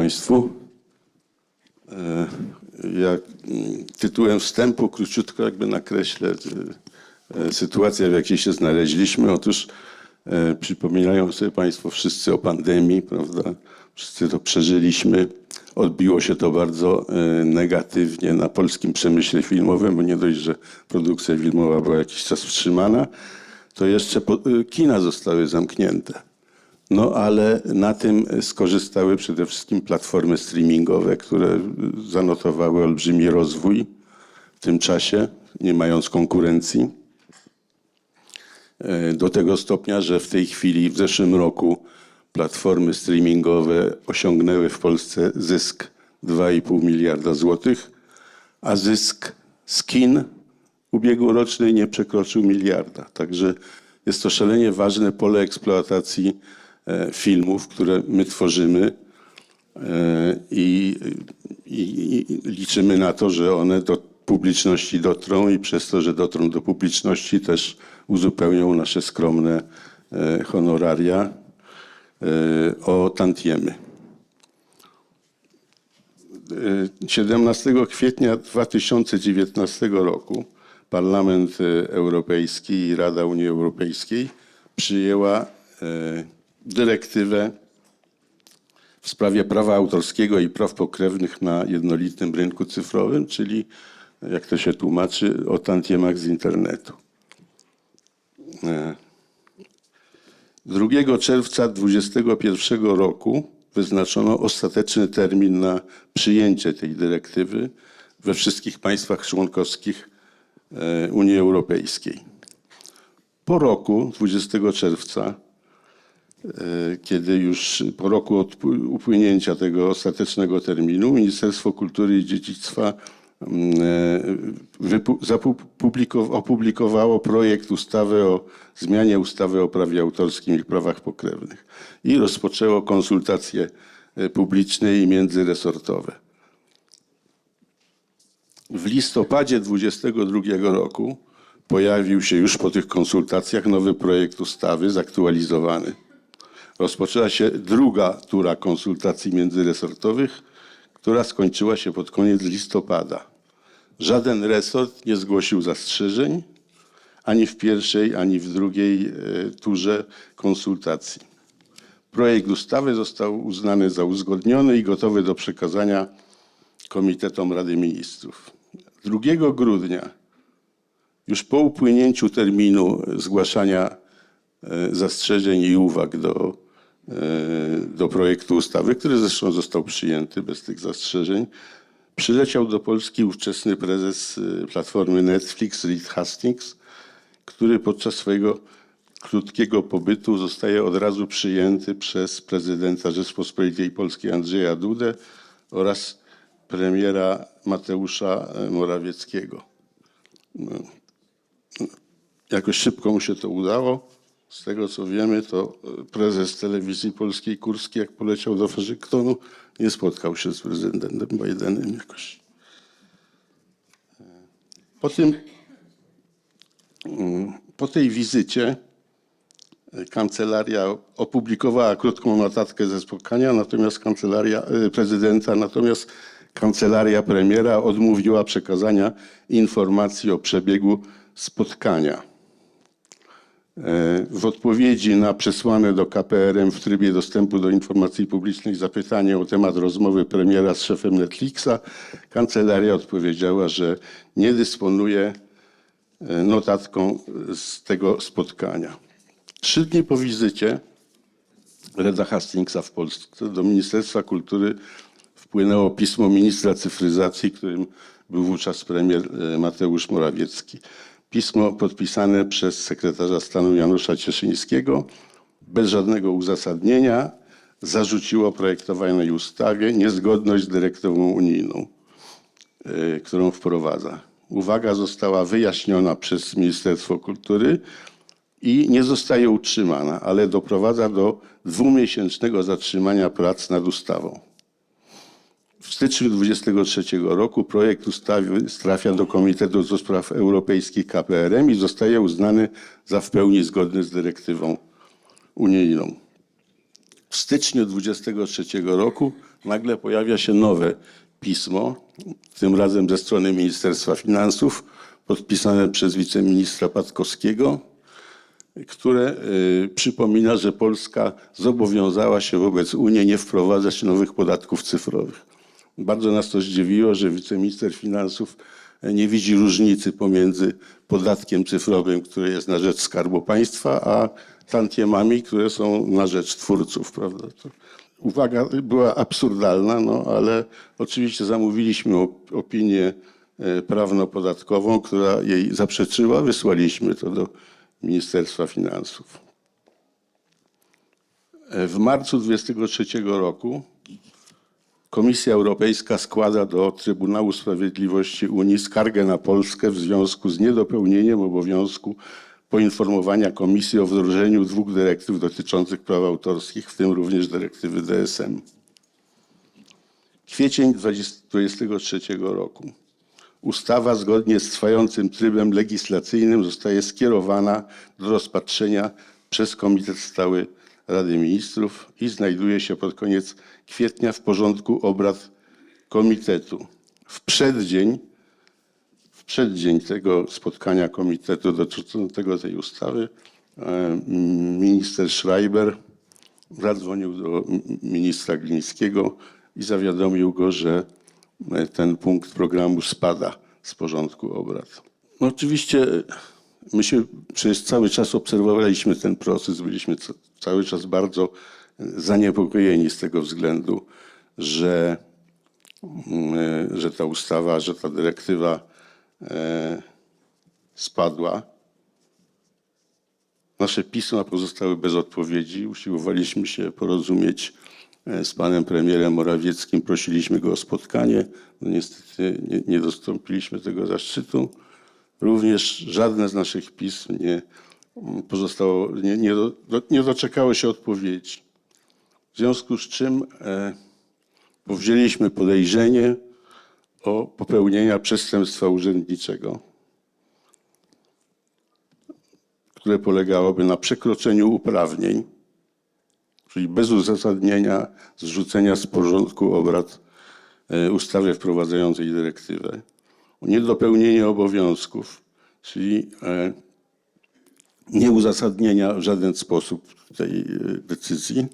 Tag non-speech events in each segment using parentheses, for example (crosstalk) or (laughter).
Państwu. E, Ja mm, tytułem wstępu króciutko jakby nakreślę e, sytuację, w jakiej się znaleźliśmy. Otóż e, przypominają sobie Państwo wszyscy o pandemii, prawda? Wszyscy to przeżyliśmy. Odbiło się to bardzo negatywnie na polskim przemyśle filmowym, bo nie dość, że produkcja filmowa była jakiś czas wstrzymana, to jeszcze kina zostały zamknięte. No ale na tym skorzystały przede wszystkim platformy streamingowe, które zanotowały olbrzymi rozwój w tym czasie, nie mając konkurencji. E, Do tego stopnia, że w tej chwili, w zeszłym roku, platformy streamingowe osiągnęły w Polsce zysk 2,5 miliarda złotych, a zysk z kin ubiegłoroczny nie przekroczył miliarda. Także jest to szalenie ważne pole eksploatacji filmów, które my tworzymy e, i, i, i liczymy na to, że one do publiczności dotrą i przez to, że dotrą do publiczności też uzupełnią nasze skromne e, honoraria e, o tantiemy. 17 kwietnia 2019 roku Parlament e, Europejski i Rada Unii Europejskiej przyjęła e, dyrektywę w sprawie prawa autorskiego i praw pokrewnych na jednolitym rynku cyfrowym, czyli jak to się tłumaczy, o tantiemach z internetu. E, 2 czerwca 2021 roku wyznaczono ostateczny termin na przyjęcie tej dyrektywy we wszystkich państwach członkowskich e, Unii Europejskiej. Po roku, 20 czerwca, e, kiedy już po roku od upłynięcia tego ostatecznego terminu Ministerstwo Kultury i Dziedzictwa mm, e, opublikowało projekt ustawy o zmianie ustawy o prawie autorskim i prawach pokrewnych i rozpoczęło konsultacje e, publiczne i międzyresortowe. W listopadzie 2022 roku pojawił się już po tych konsultacjach nowy projekt ustawy zaktualizowany. Rozpoczęła się druga tura konsultacji międzyresortowych, która skończyła się pod koniec listopada. Żaden resort nie zgłosił zastrzeżeń ani w pierwszej, ani w drugiej e, turze konsultacji. Projekt ustawy został uznany za uzgodniony i gotowy do przekazania Komitetom Rady Ministrów. 2 grudnia, już po upłynięciu terminu zgłaszania e, zastrzeżeń i uwag do, do projektu ustawy, który zresztą został przyjęty bez tych zastrzeżeń, przyleciał do Polski ówczesny prezes e, platformy Netflix, Reed Hastings, który podczas swojego krótkiego pobytu zostaje od razu przyjęty przez prezydenta Rzeczpospolitej Polskiej Andrzeja Dudę oraz premiera Mateusza e, Morawieckiego. No, no, Jakoś szybko mu się to udało. Z tego co wiemy, to e, prezes telewizji polskiej Kurski, jak poleciał do Waszyngtonu, nie spotkał się z prezydentem Bidenem jakoś. E, Po tym, mm, po tej wizycie e, kancelaria opublikowała krótką notatkę ze spotkania, natomiast kancelaria prezydenta, natomiast kancelaria premiera odmówiła przekazania informacji o przebiegu spotkania. E, W odpowiedzi na przesłane do KPRM w trybie dostępu do informacji publicznej zapytanie o temat rozmowy premiera z szefem Netflixa, kancelaria odpowiedziała, że nie dysponuje e, notatką z tego spotkania. Trzy dni po wizycie Reda Hastingsa w Polsce do Ministerstwa Kultury wpłynęło pismo ministra cyfryzacji, którym był wówczas premier e, Mateusz Morawiecki. Pismo podpisane przez sekretarza stanu Janusza Cieszyńskiego bez żadnego uzasadnienia zarzuciło projektowanej ustawie niezgodność z dyrektywą unijną, e, którą wprowadza. Uwaga została wyjaśniona przez Ministerstwo Kultury i nie zostaje utrzymana, ale doprowadza do dwumiesięcznego zatrzymania prac nad ustawą. W styczniu 2023 roku projekt ustawy trafia do Komitetu do Spraw Europejskich KPRM i zostaje uznany za w pełni zgodny z dyrektywą unijną. W styczniu 23 roku nagle pojawia się nowe pismo, tym razem ze strony Ministerstwa Finansów, podpisane przez wiceministra Patkowskiego, które y, przypomina, że Polska zobowiązała się wobec Unii nie wprowadzać nowych podatków cyfrowych. Bardzo nas to zdziwiło, że wiceminister finansów e, nie widzi różnicy pomiędzy podatkiem cyfrowym, który jest na rzecz Skarbu Państwa, a tantiemami, które są na rzecz twórców. Prawda? Uwaga była absurdalna, no, ale oczywiście zamówiliśmy op- opinię e, prawno-podatkową, która jej zaprzeczyła. Wysłaliśmy to do Ministerstwa Finansów. E, W marcu 23 roku Komisja Europejska składa do Trybunału Sprawiedliwości Unii skargę na Polskę w związku z niedopełnieniem obowiązku poinformowania Komisji o wdrożeniu dwóch dyrektyw dotyczących praw autorskich, w tym również dyrektywy DSM. Kwiecień 2023 roku. Ustawa zgodnie z trwającym trybem legislacyjnym zostaje skierowana do rozpatrzenia przez Komitet Stały Rady Ministrów i znajduje się pod koniec kwietnia w porządku obrad komitetu. W przeddzień, w przeddzień tego spotkania komitetu dotyczącego tej ustawy e, minister Schreiber zadzwonił do ministra Glińskiego i zawiadomił go, że e, ten punkt programu spada z porządku obrad. No oczywiście my się przez cały czas obserwowaliśmy ten proces, byliśmy ca- cały czas bardzo zaniepokojeni z tego względu, że, mm, e, że ta ustawa, że ta dyrektywa e, spadła. Nasze pisma pozostały bez odpowiedzi. Usiłowaliśmy się porozumieć e, z panem premierem Morawieckim. Prosiliśmy go o spotkanie. No niestety nie, nie dostąpiliśmy tego zaszczytu. Również żadne z naszych pism nie mm, pozostało, nie, nie, do, nie doczekało się odpowiedzi. W związku z czym e, powzięliśmy podejrzenie o popełnienia przestępstwa urzędniczego. które polegałoby na przekroczeniu uprawnień, czyli bez uzasadnienia zrzucenia z porządku obrad e, ustawy wprowadzającej dyrektywę, niedopełnienie obowiązków, czyli e, nieuzasadnienia w żaden sposób tej e, decyzji,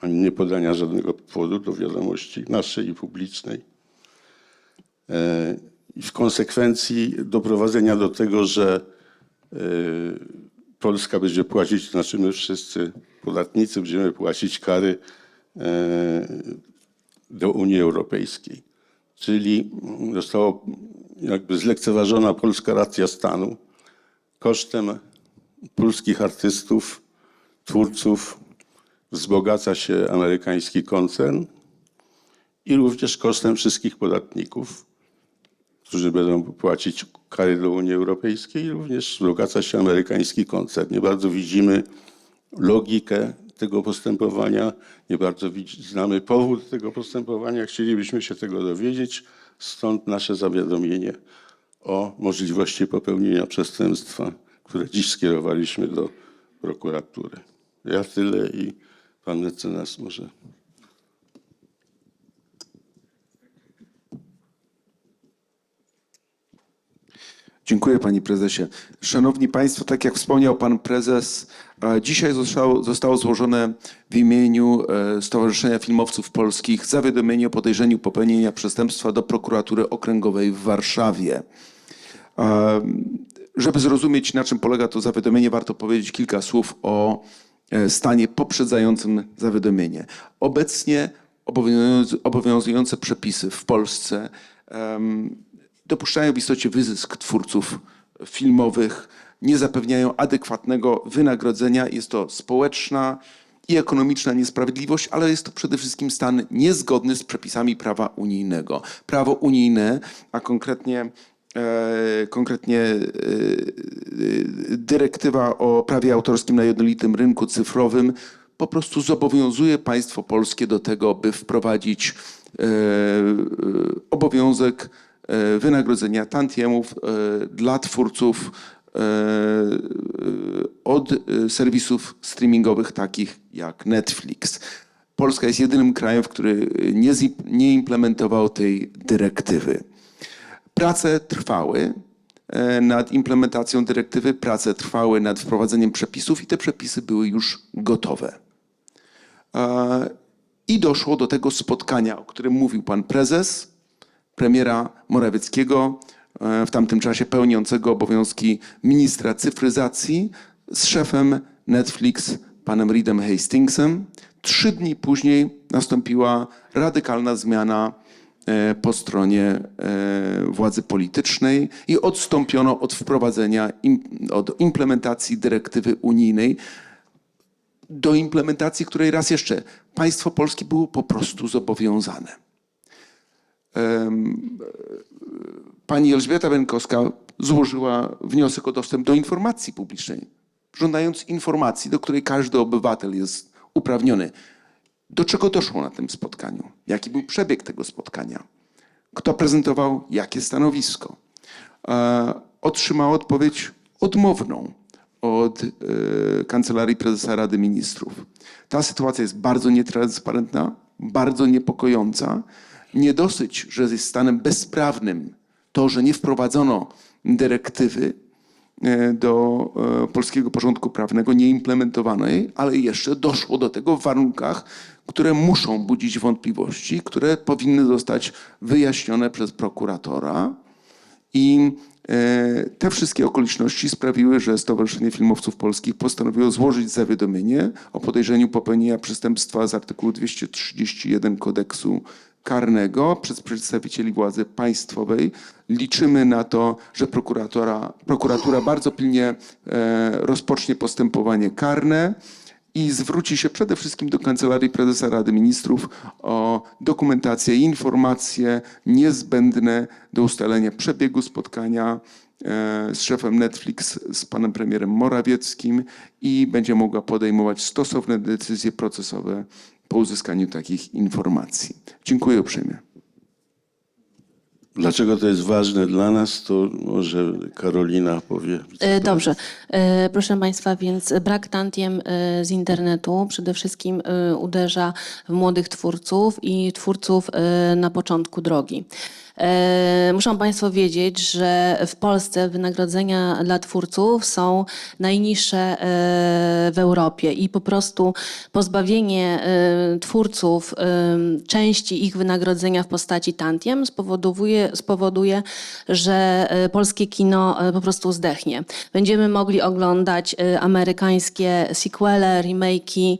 ani nie podania żadnego powodu do wiadomości naszej i publicznej. E, I w konsekwencji doprowadzenia do tego, że Polska będzie płacić, znaczy my wszyscy podatnicy będziemy płacić kary do Unii Europejskiej. Czyli została jakby zlekceważona polska racja stanu kosztem polskich artystów, twórców, wzbogaca się amerykański koncern i również kosztem wszystkich podatników, którzy będą płacić kary do Unii Europejskiej, również wzbogaca się amerykański koncern. Nie bardzo widzimy logikę tego postępowania, nie bardzo znamy powód tego postępowania, chcielibyśmy się tego dowiedzieć, stąd nasze zawiadomienie o możliwości popełnienia przestępstwa, które dziś skierowaliśmy do prokuratury. Ja tyle i pan mecenas może. Dziękuję panie prezesie. Szanowni państwo, tak jak wspomniał pan prezes, dzisiaj zostało, zostało złożone w imieniu e, Stowarzyszenia Filmowców Polskich zawiadomienie o podejrzeniu popełnienia przestępstwa do prokuratury okręgowej w Warszawie. Żeby zrozumieć, na czym polega to zawiadomienie, warto powiedzieć kilka słów o e, stanie poprzedzającym zawiadomienie. Obecnie obowiązujące, przepisy w Polsce dopuszczają w istocie wyzysk twórców filmowych, nie zapewniają adekwatnego wynagrodzenia. Jest to społeczna i ekonomiczna niesprawiedliwość, ale jest to przede wszystkim stan niezgodny z przepisami prawa unijnego. Prawo unijne, a konkretnie e, konkretnie e, e, dyrektywa o prawie autorskim na jednolitym rynku cyfrowym po prostu zobowiązuje państwo polskie do tego, by wprowadzić obowiązek wynagrodzenia tantiemów e, dla twórców e, od e, serwisów streamingowych takich jak Netflix. Polska jest jedynym krajem, który nie, nie implementował tej dyrektywy. Prace trwały e, nad implementacją dyrektywy, prace trwały nad wprowadzeniem przepisów i te przepisy były już gotowe. E, I doszło do tego spotkania, o którym mówił pan prezes, premiera Morawieckiego, e, w tamtym czasie pełniącego obowiązki ministra cyfryzacji, z szefem Netflix, panem Reedem Hastingsem. Trzy dni później nastąpiła radykalna zmiana e, po stronie e, władzy politycznej i odstąpiono od wprowadzenia, od implementacji dyrektywy unijnej, do implementacji, której raz jeszcze państwo polskie było po prostu zobowiązane. Pani Elżbieta Bękowska złożyła wniosek o dostęp do informacji publicznej, żądając informacji, do której każdy obywatel jest uprawniony. Do czego doszło na tym spotkaniu? Jaki był przebieg tego spotkania? Kto prezentował jakie stanowisko? E, Otrzymała odpowiedź odmowną od e, Kancelarii Prezesa Rady Ministrów. Ta sytuacja jest bardzo nietransparentna, bardzo niepokojąca. Nie dosyć, że jest stanem bezprawnym to, że nie wprowadzono dyrektywy e, do e, polskiego porządku prawnego, nie implementowano jej, ale jeszcze doszło do tego w warunkach, które muszą budzić wątpliwości, które powinny zostać wyjaśnione przez prokuratora. I e, te wszystkie okoliczności sprawiły, że Stowarzyszenie Filmowców Polskich postanowiło złożyć zawiadomienie o podejrzeniu popełnienia przestępstwa z artykułu 231 kodeksu karnego przez przedstawicieli władzy państwowej. Liczymy na to, że prokuratora, prokuratura bardzo pilnie e, rozpocznie postępowanie karne i zwróci się przede wszystkim do Kancelarii Prezesa Rady Ministrów o dokumentację i informacje niezbędne do ustalenia przebiegu spotkania e, z szefem Netflix, z panem premierem Morawieckim i będzie mogła podejmować stosowne decyzje procesowe po uzyskaniu takich informacji. Dziękuję uprzejmie. Dlaczego to jest ważne dla nas, to może Karolina powie. E, Dobrze. E, Proszę Państwa, więc brak tantiem e, z internetu przede wszystkim uderza w młodych twórców i twórców na początku drogi. E, Muszą Państwo wiedzieć, że w Polsce wynagrodzenia dla twórców są najniższe e, w Europie i po prostu pozbawienie e, twórców części ich wynagrodzenia w postaci tantiem spowoduje, spowoduje że polskie kino po prostu zdechnie. Będziemy mogli oglądać amerykańskie sequele, remake'i,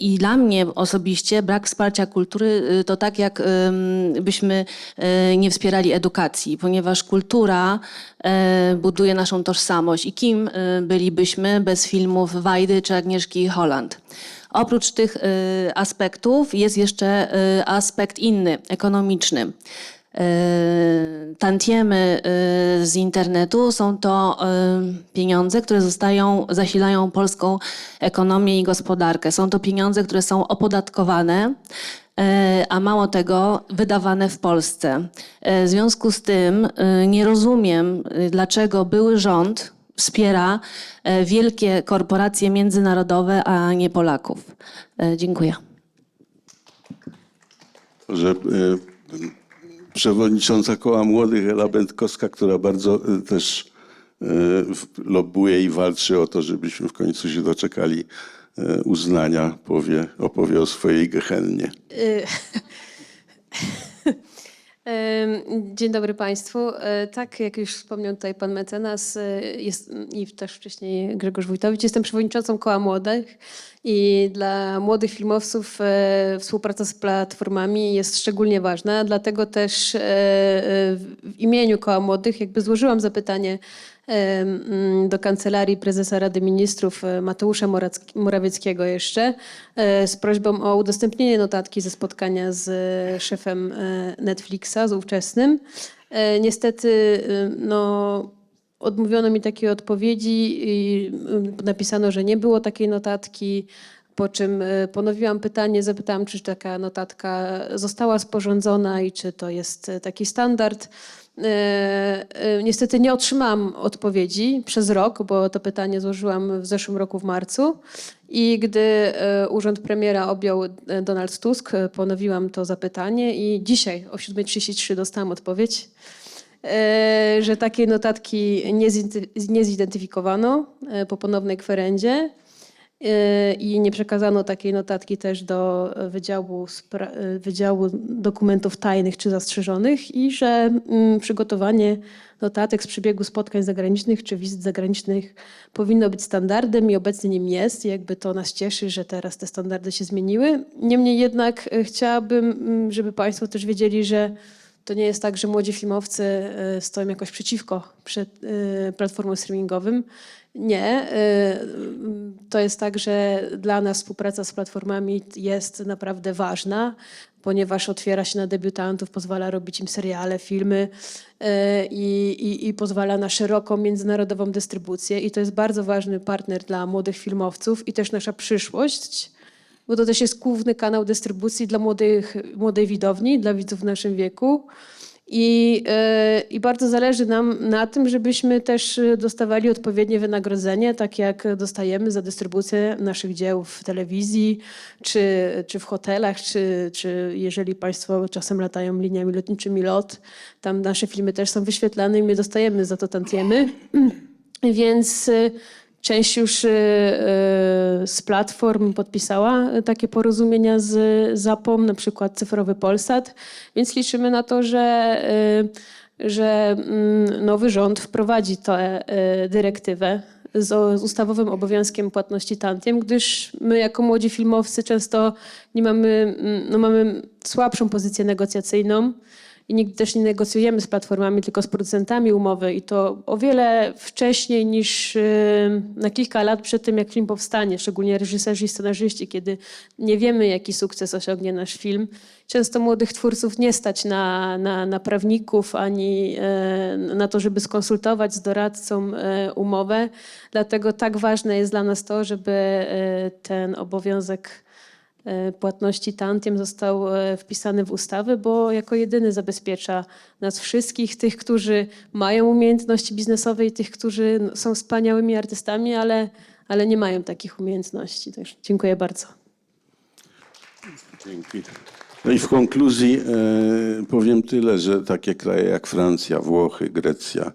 I dla mnie osobiście brak wsparcia kultury e, to tak, jak em, byśmy e, nie wspierali edukacji, ponieważ kultura e, buduje naszą tożsamość. I kim e, bylibyśmy bez filmów Wajdy czy Agnieszki Holland? Oprócz tych e, aspektów jest jeszcze e, aspekt inny, ekonomiczny. E, Tantiemy e, z internetu są to e, pieniądze, które zostają, zasilają polską ekonomię i gospodarkę. Są to pieniądze, które są opodatkowane, a mało tego, wydawane w Polsce. W związku z tym nie rozumiem, dlaczego były rząd wspiera wielkie korporacje międzynarodowe, a nie Polaków. Dziękuję. że e, przewodnicząca Koła Młodych Ela Będkowska, która bardzo e, też e, w- lobbuje i walczy o to, żebyśmy w końcu się doczekali e, uznania, powie, opowie o swojej gehennie. (laughs) Dzień dobry Państwu. E, Tak, jak już wspomniał tutaj Pan Mecenas e, jest, i też wcześniej Grzegorz Wójtowicz, jestem przewodniczącą Koła Młodych i dla młodych filmowców e, współpraca z platformami jest szczególnie ważna, dlatego też w imieniu Koła Młodych jakby złożyłam zapytanie do Kancelarii Prezesa Rady Ministrów e, Mateusza Morawieckiego jeszcze e, z prośbą o udostępnienie notatki ze spotkania z e, szefem Netflixa, z ówczesnym. Niestety no, odmówiono mi takiej odpowiedzi i napisano, że nie było takiej notatki. Po czym ponowiłam pytanie, zapytałam, czy taka notatka została sporządzona i czy to jest taki standard. E, e, Niestety nie otrzymałam odpowiedzi przez rok, bo to pytanie złożyłam w zeszłym roku w marcu. I gdy e, urząd premiera objął Donald Tusk, ponowiłam to zapytanie i dzisiaj o 7.33 dostałam odpowiedź, że takiej notatki nie zident- nie zidentyfikowano po ponownej kwerendzie. Yy, i nie przekazano takiej notatki też do Wydziału, Spra- yy, Wydziału Dokumentów Tajnych czy Zastrzeżonych i że mm, przygotowanie notatek z przebiegu spotkań zagranicznych czy wizyt zagranicznych powinno być standardem i obecnie nim jest. Jakby to nas cieszy, że teraz te standardy się zmieniły. Niemniej jednak yy, chciałabym, mm, żeby Państwo też wiedzieli, że to nie jest tak, że młodzi filmowcy y, stoją jakoś przeciwko przed y, platformom streamingowym. Nie. y, To jest tak, że dla nas współpraca z platformami jest naprawdę ważna, ponieważ otwiera się na debiutantów, pozwala robić im seriale, filmy i, i, i pozwala na szeroką międzynarodową dystrybucję. I to jest bardzo ważny partner dla młodych filmowców i też nasza przyszłość bo to też jest główny kanał dystrybucji dla młodych, młodej widowni, dla widzów w naszym wieku. I, e, I bardzo zależy nam na tym, żebyśmy też e, dostawali odpowiednie wynagrodzenie, tak jak dostajemy za dystrybucję naszych dzieł w telewizji, czy, czy w hotelach, czy, czy jeżeli Państwo czasem latają liniami lotniczymi LOT, tam nasze filmy też są wyświetlane i my dostajemy za to tantiemy. (clears throat) Więc y, część już y, y, z platform podpisała y, takie porozumienia z Zapom, na przykład Cyfrowy Polsat, więc liczymy na to, że, że mm, nowy rząd wprowadzi tę dyrektywę z ustawowym obowiązkiem płatności tantiem, gdyż my jako młodzi filmowcy często nie mamy, mm, no mamy słabszą pozycję negocjacyjną i nigdy też nie negocjujemy z platformami, tylko z producentami umowy i to o wiele wcześniej niż y, na kilka lat przed tym, jak film powstanie, szczególnie reżyserzy i scenarzyści, kiedy nie wiemy, jaki sukces osiągnie nasz film. Często młodych twórców nie stać na, na, na prawników ani e, na to, żeby skonsultować z doradcą e, umowę. Dlatego tak ważne jest dla nas to, żeby ten obowiązek płatności tantiem został e, wpisany w ustawę, bo jako jedyny zabezpiecza nas wszystkich, tych, którzy mają umiejętności biznesowe i tych, którzy są wspaniałymi artystami, ale, ale nie mają takich umiejętności. Także dziękuję bardzo. Dzięki. No i w konkluzji e, powiem tyle, że takie kraje jak Francja, Włochy, Grecja,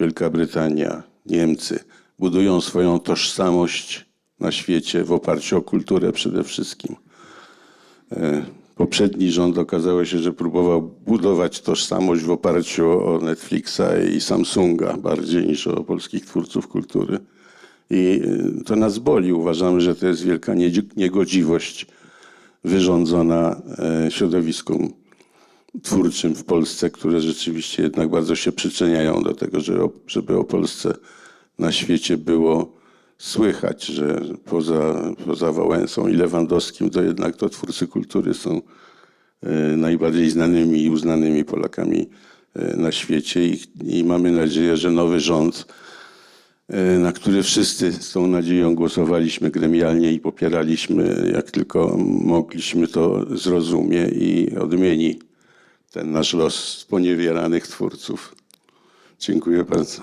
Wielka Brytania, Niemcy budują swoją tożsamość na świecie w oparciu o kulturę przede wszystkim. E, poprzedni rząd okazało się, że próbował budować tożsamość w oparciu o Netflixa i Samsunga bardziej niż o polskich twórców kultury. I e, to nas boli. Uważamy, że to jest wielka niegodziwość wyrządzona e, środowiskom twórczym w Polsce, które rzeczywiście jednak bardzo się przyczyniają do tego, żeby o Polsce na świecie było słychać, że poza, poza Wałęsą i Lewandowskim to jednak to twórcy kultury są e, najbardziej znanymi i uznanymi Polakami e, na świecie i, i mamy nadzieję, że nowy rząd e, na który wszyscy z tą nadzieją głosowaliśmy gremialnie i popieraliśmy, jak tylko mogliśmy to zrozumie i odmieni ten nasz los sponiewieranych twórców. Dziękuję bardzo.